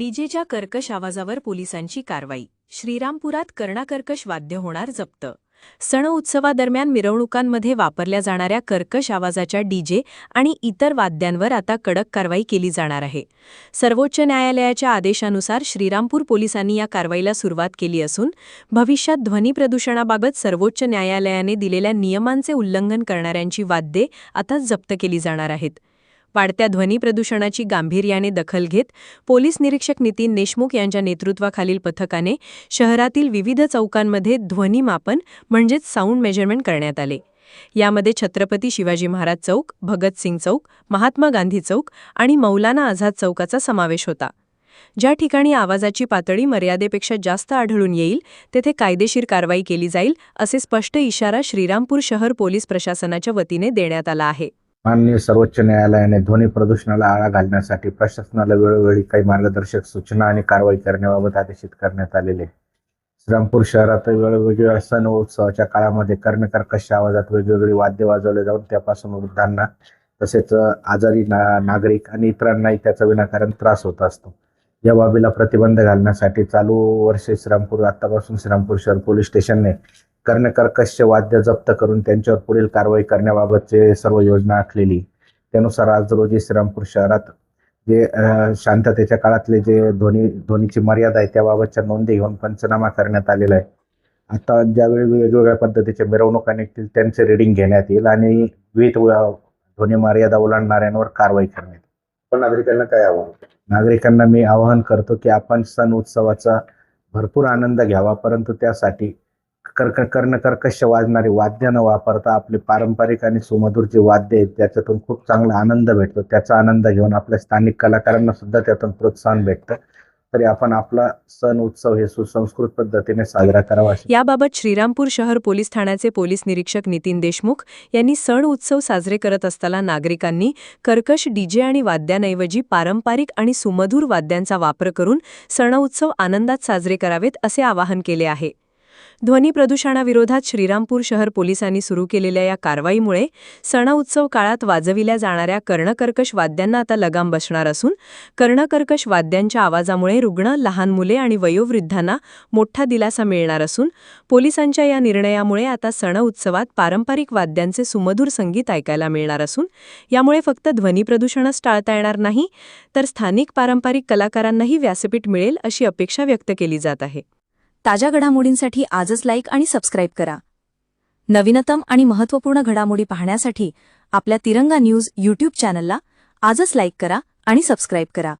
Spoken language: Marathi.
डीजेच्या कर्कश आवाजावर पोलिसांची कारवाई. श्रीरामपुरात कर्णाकर्कश वाद्य होणार जप्त. सण उत्सवादरम्यान मिरवणुकांमध्ये वापरल्या जाणाऱ्या कर्कश आवाजाच्या डीजे आणि इतर वाद्यांवर आता कडक कारवाई केली जाणार आहे. सर्वोच्च न्यायालयाच्या आदेशानुसार श्रीरामपूर पोलिसांनी या कारवाईला सुरुवात केली असून भविष्यात ध्वनी प्रदूषणाबाबत सर्वोच्च न्यायालयाने दिलेल्या नियमांचे उल्लंघन करणाऱ्यांची वाद्ये आता जप्त केली जाणार आहेत. वाढत्या ध्वनी प्रदूषणाची गांभीर्याने दखल घेत पोलीस निरीक्षक नितीन देशमुख यांच्या नेतृत्वाखालील पथकाने शहरातील विविध चौकांमध्ये ध्वनीमापन म्हणजेच साऊंड मेजरमेंट करण्यात आले. यामध्ये छत्रपती शिवाजी महाराज चौक भगतसिंग चौक महात्मा गांधी चौक आणि मौलाना आझाद चौकाचा समावेश होता. ज्या ठिकाणी आवाजाची पातळी मर्यादेपेक्षा जास्त आढळून येईल तेथे कायदेशीर कारवाई केली जाईल असे स्पष्ट इशारा श्रीरामपूर शहर पोलीस प्रशासनाच्या वतीने देण्यात आला आहे. माननीय सर्वोच्च न्यायालयाने ध्वनी प्रदूषणाला आळा घालण्यासाठी प्रशासनाला वेळोवेळी काही मार्गदर्शक सूचना आणि कारवाई करण्याबाबत आदेशित करण्यात आलेले आहे. श्रीरामपूर शहरात वेगवेगळ्या सण उत्सवाच्या काळामध्ये कर्णकर्कश आवाजात वेगवेगळी वाद्य वाजवले जाऊन त्यापासून वृद्धांना तसेच आजारी ना नागरिक आणि इतरांनाही त्याचा विनाकारण त्रास होत असतो या बाबीला प्रतिबंध घालण्यासाठी चालू वर्षे श्रीरामपूर आतापासून श्रीरामपूर शहर पोलीस स्टेशनने कर्णकर्कश वाद्य जप्त करून त्यांच्यावर पुढील कारवाई करण्याबाबतचे सर्व योजना आखलेली. त्यानुसार आज रोजी श्रीरामपूर शहरात जे शांततेच्या काळातले जे ध्वनी ध्वनीची मर्यादा आहे त्याबाबतच्या नोंदी घेऊन पंचनामा करण्यात आलेला आहे. आता ज्यावेळी वेगवेगळ्या पद्धतीच्या मिरवणुका निघतील त्यांचे रिडिंग घेण्यात येईल आणि विविध ध्वनी मर्यादा ओलांडणाऱ्यांवर कारवाई करण्यात येईल. पण नागरिकांना काय आव्हान? नागरिकांना मी आवाहन करतो की आपण सण उत्सवाचा भरपूर आनंद घ्यावा परंतु त्यासाठी कर्क कर्णकर्कश वाजणारी वाद्य न वापरता आपले पारंपरिक आणि सुमधुर जे वाद्य आहेत त्याच्यातून खूप चांगला आनंद भेटतो. त्याचा आनंद घेऊन आपल्या स्थानिक कलाकारांना सुद्धा त्यातून प्रोत्साहन भेटतं. तरी आपण आपला सण उत्सव हे सुसंस्कृत पद्धतीने साजरा करावा. याबाबत श्रीरामपूर शहर पोलीस ठाण्याचे पोलीस निरीक्षक नितीन देशमुख यांनी सण उत्सव साजरे करत असताना नागरिकांनी कर्कश डीजे आणि वाद्यांऐवजी पारंपरिक आणि सुमधूर वाद्यांचा वापर करून सण उत्सव आनंदात साजरे करावेत असे आवाहन केले आहे. ध्वनी प्रदूषणाविरोधात श्रीरामपूर शहर पोलिसांनी सुरू केलेल्या या कारवाईमुळे सणउत्सव काळात वाजविल्या जाणाऱ्या कर्णकर्कश वाद्यांना आता लगाम बसणार असून कर्णकर्कश वाद्यांच्या आवाजामुळे रुग्ण लहान मुले आणि वयोवृद्धांना मोठा दिलासा मिळणार असून पोलिसांच्या या निर्णयामुळे आता सण उत्सवात पारंपरिक वाद्यांचे सुमधुर संगीत ऐकायला मिळणार असून यामुळे फक्त ध्वनी प्रदूषणच टाळता येणार नाही तर स्थानिक पारंपरिक कलाकारांनाही व्यासपीठ मिळेल अशी अपेक्षा व्यक्त केली जात आहे. ताज्या घडामोडींसाठी आजच लाईक आणि सबस्क्राईब करा. नवीनतम आणि महत्त्वपूर्ण घडामोडी पाहण्यासाठी आपल्या तिरंगा न्यूज यूट्यूब चॅनलला आजच लाईक करा आणि सबस्क्राईब करा.